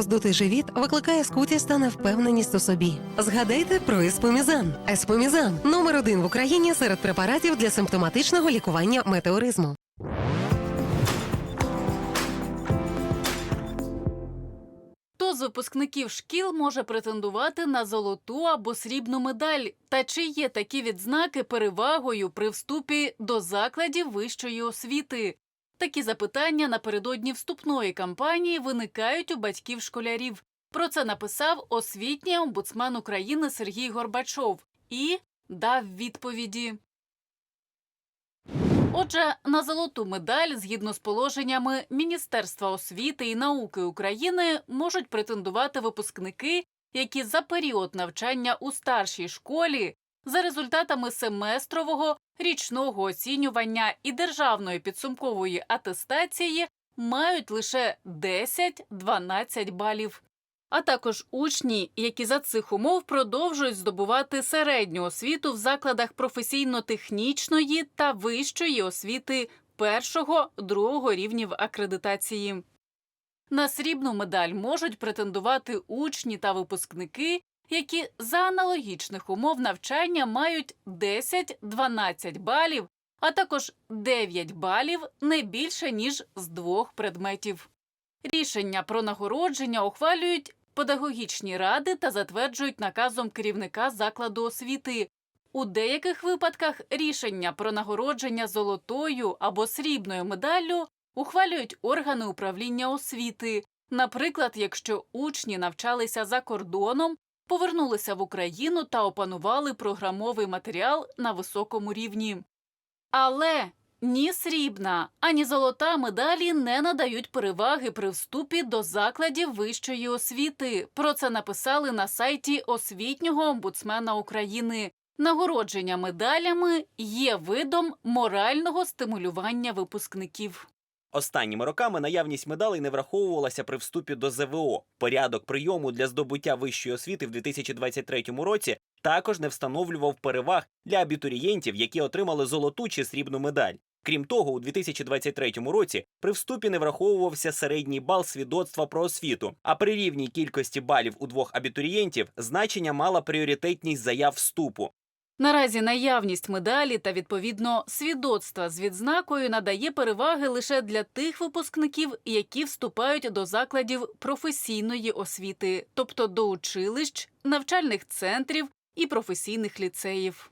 Роздутий живіт викликає скутість та невпевненість у собі. Згадайте про еспомізан. Еспомізан номер один в Україні серед препаратів для симптоматичного лікування метеоризму. Хто з випускників шкіл може претендувати на золоту або срібну медаль? Та чи є такі відзнаки перевагою при вступі до закладів вищої освіти? Такі запитання напередодні вступної кампанії виникають у батьків школярів. Про це написав освітній омбудсмен України Сергій Горбачов і дав відповіді. Отже, на золоту медаль, згідно з положеннями Міністерства освіти і науки України, можуть претендувати випускники, які за період навчання у старшій школі за результатами семестрового річного оцінювання і державної підсумкової атестації мають лише 10-12 балів. А також учні, які за цих умов продовжують здобувати середню освіту в закладах професійно-технічної та вищої освіти першого другого рівнів акредитації. На срібну медаль можуть претендувати учні та випускники, які за аналогічних умов навчання мають 10-12 балів, а також 9 балів не більше ніж з двох предметів. Рішення про нагородження ухвалюють педагогічні ради та затверджують наказом керівника закладу освіти. У деяких випадках рішення про нагородження золотою або срібною медаллю ухвалюють органи управління освіти, наприклад, якщо учні навчалися за кордоном, повернулися в Україну та опанували програмовий матеріал на високому рівні. Але ні срібна, ані золота медалі не надають переваги при вступі до закладів вищої освіти. Про це написали на сайті освітнього омбудсмена України. Нагородження медалями є видом морального стимулювання випускників. Останніми роками наявність медалей не враховувалася при вступі до ЗВО. Порядок прийому для здобуття вищої освіти в 2023 році також не встановлював переваг для абітурієнтів, які отримали золоту чи срібну медаль. Крім того, у 2023 році при вступі не враховувався середній бал свідоцтва про освіту. А при рівній кількості балів у двох абітурієнтів значення мала пріоритетність заяв вступу. Наразі наявність медалі та відповідно свідоцтва з відзнакою надає переваги лише для тих випускників, які вступають до закладів професійної освіти, тобто до училищ, навчальних центрів і професійних ліцеїв.